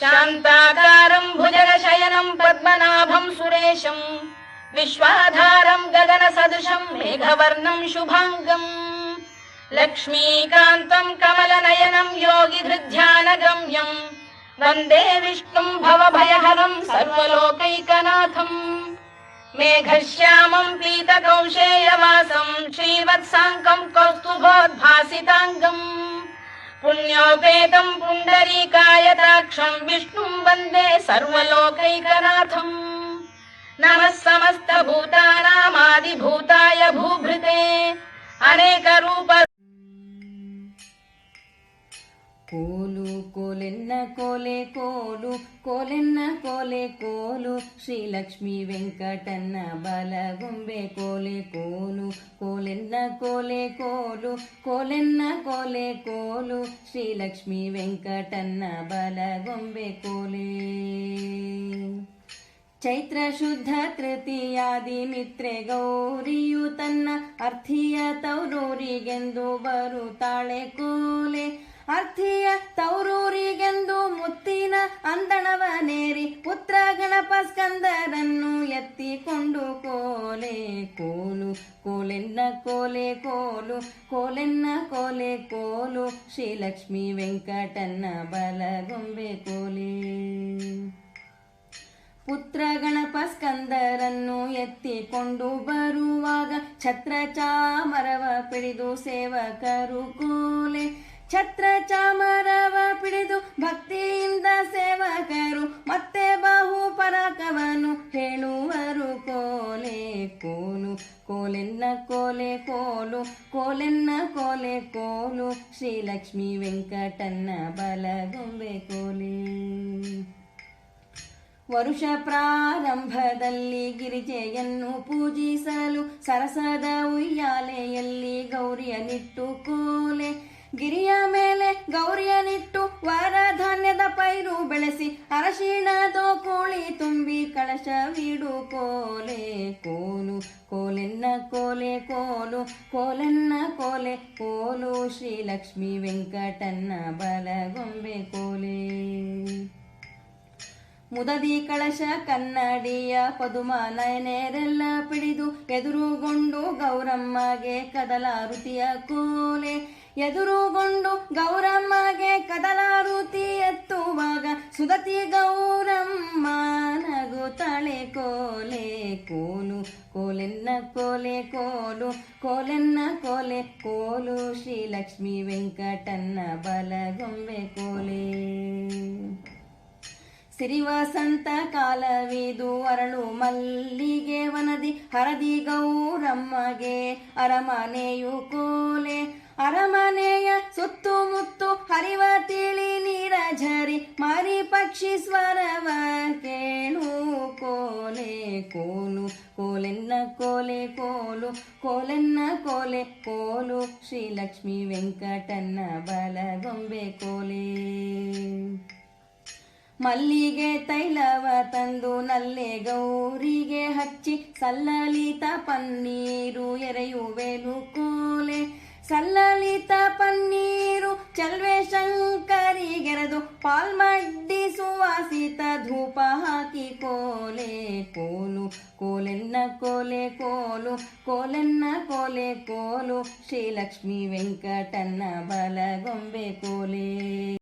शान्ताकारम् भुजगशयनम् पद्मनाभम् सुरेशम् विश्वाधारम् गगनसदृशम् मेघवर्णम् शुभाङ्गम् लक्ष्मीकान्तम् कमलनयनम् योगिधृध्यानगम्यम् वन्दे विष्णुम् भवभयहरम् सर्वलोकैकनाथम् मेघश्यामम् पीतकौशेयवासम् श्रीवत्साङ्कम् कौस्तुभोद्भासिताङ्गम् पुण्योपेतम् पुण्डरीकायताक्षम् विष्णुम् वन्दे सर्वलोकैकनाथम्। नमः समस्तभूतानामादिभूताय भूभृते। अनेकरूप ಕೋಲು ಕೋಲೆನ್ನ ಕೋಲೆ ಕೋಲು, ಕೋಲೆನ್ನ ಕೋಲೆ ಕೋಲು, ಶ್ರೀಲಕ್ಷ್ಮಿ ವೆಂಕಟನ್ನ ಬಲಗೊಂಬೆ ಕೋಲೆ ಕೋಲು, ಕೋಲೆನ್ನ ಕೋಲೆ ಕೋಲು, ಕೋಲೆನ್ನ ಕೋಲೆ ಕೋಲು, ಶ್ರೀಲಕ್ಷ್ಮಿ ವೆಂಕಟನ್ನ ಬಲಗೊಂಬೆ ಕೋಲೆ. ಚೈತ್ರ ಶುದ್ಧ ತೃತೀಯಾದಿ ಮಿತ್ರೆ ಗೌರಿಯು ತನ್ನ ಅರ್ಥಿಯ ತೌರೂರಿಗೆಂದು ಬರುತ್ತಾಳೆ ಕೋಲೆ. ಅರ್ಥಿಯ ತೌರೂರಿಗೆಂದು ಮುತ್ತಿನ ಅಂದಣವನೇರಿ ಪುತ್ರ ಗಣಪ ಸ್ಕಂದರನ್ನು ಎತ್ತಿಕೊಂಡು ಕೋಲೆ ಕೋಲು, ಕೋಲೆನ್ನ ಕೋಲೆ ಕೋಲು, ಕೋಲೆನ್ನ ಕೋಲೆ ಕೋಲು, ಶ್ರೀಲಕ್ಷ್ಮಿ ವೆಂಕಟನ್ನ ಬಲಗೊಂಬೆ ಕೋಲೆ. ಪುತ್ರ ಗಣಪ ಸ್ಕಂದರನ್ನು ಎತ್ತಿಕೊಂಡು ಬರುವಾಗ ಛತ್ರ ಚಾಮರವ ಪಿಡಿದು ಸೇವಕರು ಕೋಲೆ. ಛತ್ರ ಚಾಮರವ ಪಿಡಿದು ಭಕ್ತಿಯಿಂದ ಸೇವಕರು, ಮತ್ತೆ ಬಹು ಪರಕವನು ಹೇಳುವರು, ಕೋಲೆ ಕೋಲು, ಕೋಲೆನ್ನ ಕೋಲೆ ಕೋಲು, ಕೋಲೆನ್ನ ಕೋಲೆ ಕೋಲು, ಶ್ರೀಲಕ್ಷ್ಮಿ ವೆಂಕಟನ್ನ ಬಲಗೊಂಬೆ ಕೋಲೆ. ವರುಷ ಪ್ರಾರಂಭದಲ್ಲಿ ಗಿರಿಜೆಯನ್ನು ಪೂಜಿಸಲು ಸರಸದ ಉಯ್ಯಾಲೆಯಲ್ಲಿ ಗೌರಿಯನಿಟ್ಟು ಕೋಲೆ. ಗಿರಿಯ ಮೇಲೆ ಗೌರಿಯನಿಟ್ಟು ವರಧಾನ್ಯದ ಪೈರು ಬೆಳೆಸಿ ಅರಶಿಣದೋ ಕೋಳಿ ತುಂಬಿ ಕಳಶವಿಡು ಕೋಲೆ ಕೋಲು, ಕೋಲೆನ್ನ ಕೋಲೆ ಕೋಲು, ಕೋಲೆನ್ನ ಕೋಲೆ ಕೋಲು ಶ್ರೀ ಲಕ್ಷ್ಮಿ ವೆಂಕಟನ್ನ ಬಲಗೊಂಬೆ ಕೋಲೆ. ಮುದದಿ ಕಳಶ ಕನ್ನಡಿಯ ಪದುಮ ನಯನೆರೆಲ್ಲ ಪಿಡಿದು ಎದುರುಗೊಂಡು ಗೌರಮ್ಮಗೆ ಕದಲಾರುತಿಯ ಕೋಲೆ. ಎದುರುಗೊಂಡು ಗೌರಮ್ಮಗೆ ಕದಲಾರುತಿ ಎತ್ತುವಾಗ ಸುದತಿ ಗೌರಮ್ಮ ನಗು ತಳೆ ಕೋಲೆ ಕೋಲು, ಕೋಲೆನ್ನ ಕೋಲೆ ಕೋಲು, ಕೋಲೆನ್ನ ಕೋಲೆ ಕೋಲು. ಶ್ರೀಲಕ್ಷ್ಮಿ ವೆಂಕಟನ್ನ ಬಲಗೊಂಬೆ ಕೋಲೆ. ಸಿರಿವಸಂತ ಕಾಲವಿದು ಅರಳು ಮಲ್ಲಿಗೆ ವನದಿ ಹರದಿ ಗೌರಮ್ಮಗೆ ಅರಮನೆಯು ಕೋಲೆ. ಅರಮನೆಯ ಸುತ್ತುಮುತ್ತು ಹರಿವ ತಿಳಿ ನೀರ ಝರಿ ಮಾರಿ ಪಕ್ಷಿ ಸ್ವರವ ಕೇಳು ಕೋಲೆ ಕೋಲು. ಕೋಲೆನ್ನ ಕೋಲೆ ಕೋಲು, ಕೋಲೆನ್ನ ಕೋಲೆ ಕೋಲು. ಶ್ರೀಲಕ್ಷ್ಮಿ ವೆಂಕಟನ್ನ ಬಲಗೊಂಬೆ ಕೋಲೆ. ಮಲ್ಲಿಗೆ ತೈಲವ ತಂದು ನಲ್ಲೆ ಗೌರಿಗೆ ಹಚ್ಚಿ ಸಲ್ಲಲಿತ ಪನ್ನೀರು ಎರೆಯುವೆನು ಕೋಲೆ ಸಲ್ಲಲಿತ ಪನ್ನೀರು ಚಲ್ವೆ ಶಂಕರಿಗೆರೆದು ಪಾಲ್ಮಡ್ಡಿ ಸುವಾಸಿತ ಧೂಪ ಹಾಕಿ ಕೋಲೆ ಕೋಲು. ಕೋಲೆನ್ನ ಕೋಲೆ ಕೋಲು, ಕೋಲೆನ್ನ ಕೋಲೆ ಕೋಲು. ಶ್ರೀಲಕ್ಷ್ಮಿ ವೆಂಕಟನ್ನ ಬಲಗೊಂಬೆ ಕೋಲೆ.